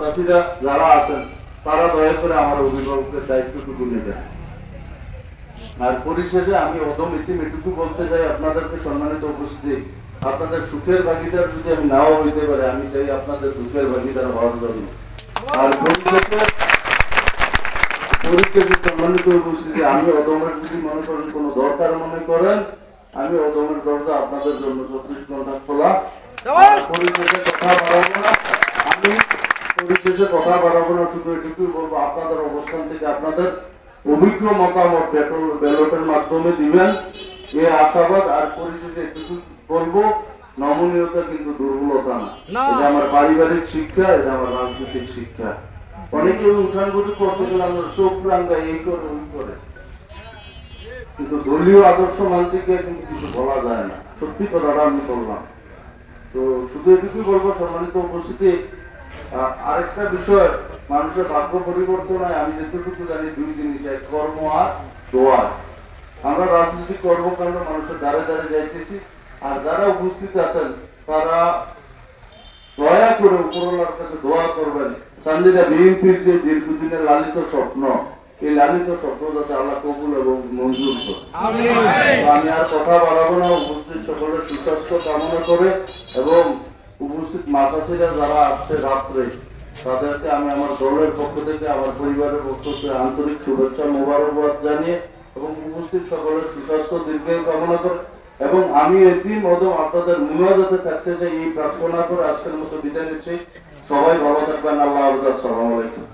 চাষিরা যারা আছেন তারা দয়া করে আমার অভিভাবকের দায়িত্বটুকু নেবেন আর পরিশেষে আমি অদম ইতিম এটুকু বলতে চাই আপনাদেরকে সম্মানিত উপস্থিতি আপনাদের সুখের ভাগিদার যদি আমি নাও হইতে পারে আমি চাই আপনাদের দুঃখের ভাগিদার হওয়ার জন্য। আর পরিশেষে পরিশেষে সম্মানিত উপস্থিতি আমি অদমের যদি মনে করেন কোনো দরকার মনে করেন আমি অদমের দরজা আপনাদের জন্য চব্বিশ ঘণ্টা খোলা। পরিশেষে কথা বাড়াবো না আমি পরিশেষে কথা বাড়াবো না শুধু এটুকুই বলব আপনাদের অবস্থান থেকে আপনাদের অভিজ্ঞ মতামত ব্যালটের মাধ্যমে দিবেন। এ আশাবাদ আর পরিশেষে এটুকু বলব নমনীয়তা কিন্তু দুর্বলতা না। এটা আমার পারিবারিক শিক্ষা এটা আমার রাজনৈতিক শিক্ষা। অনেকে উঠান গুটি করতে গেলে আমরা চোখ রাঙ্গা এই করে ওই করে। কিন্তু দলীয় আদর্শ মানতে কিন্তু কিছু বলা যায় না। সত্যি কথাটা আমি বললাম। তো শুধু এটুকুই বলব সম্মানিত উপস্থিতি আরেকটা বিষয় মানুষের ভাগ্য পরিবর্তন হয় আমি যেটুকু জানি দুই জিনিস এক কর্ম আর দোয়া আমরা রাজনৈতিক কর্মকাণ্ড মানুষের দ্বারে দ্বারে যাইতেছি আর যারা উপস্থিত আছেন তারা দয়া করে উপরওয়ালার কাছে দোয়া করবেন চান্দিরা বিএনপির যে দীর্ঘদিনের লালিত স্বপ্ন এই লালিত স্বপ্ন যাতে আল্লাহ কবুল এবং মঞ্জুর করে। আমি আর কথা বাড়াবো না উপস্থিত সকলের সুস্বাস্থ্য কামনা করে এবং উপস্থিত মাসাসিরা যারা আসছে রাত্রে, তাদেরকে আমি আমার দলের পক্ষ থেকে, আমার পরিবারের পক্ষ থেকে আন্তরিক শুভেচ্ছা, মোবারকবাদ জানিয়ে এবং উপস্থিত সকলের সুস্বাস্থ্য, দীর্ঘায়ু কামনা করে এবং আমি এটি মদম আপনাদের মুনাজাতে থাকতে চাই, এই প্রার্থনা করে আজকের মতো বিদায় নিচ্ছি। সবাই ভালো থাকবেন, আল্লাহ হাফেজ, আসসালামু আলাইকুম।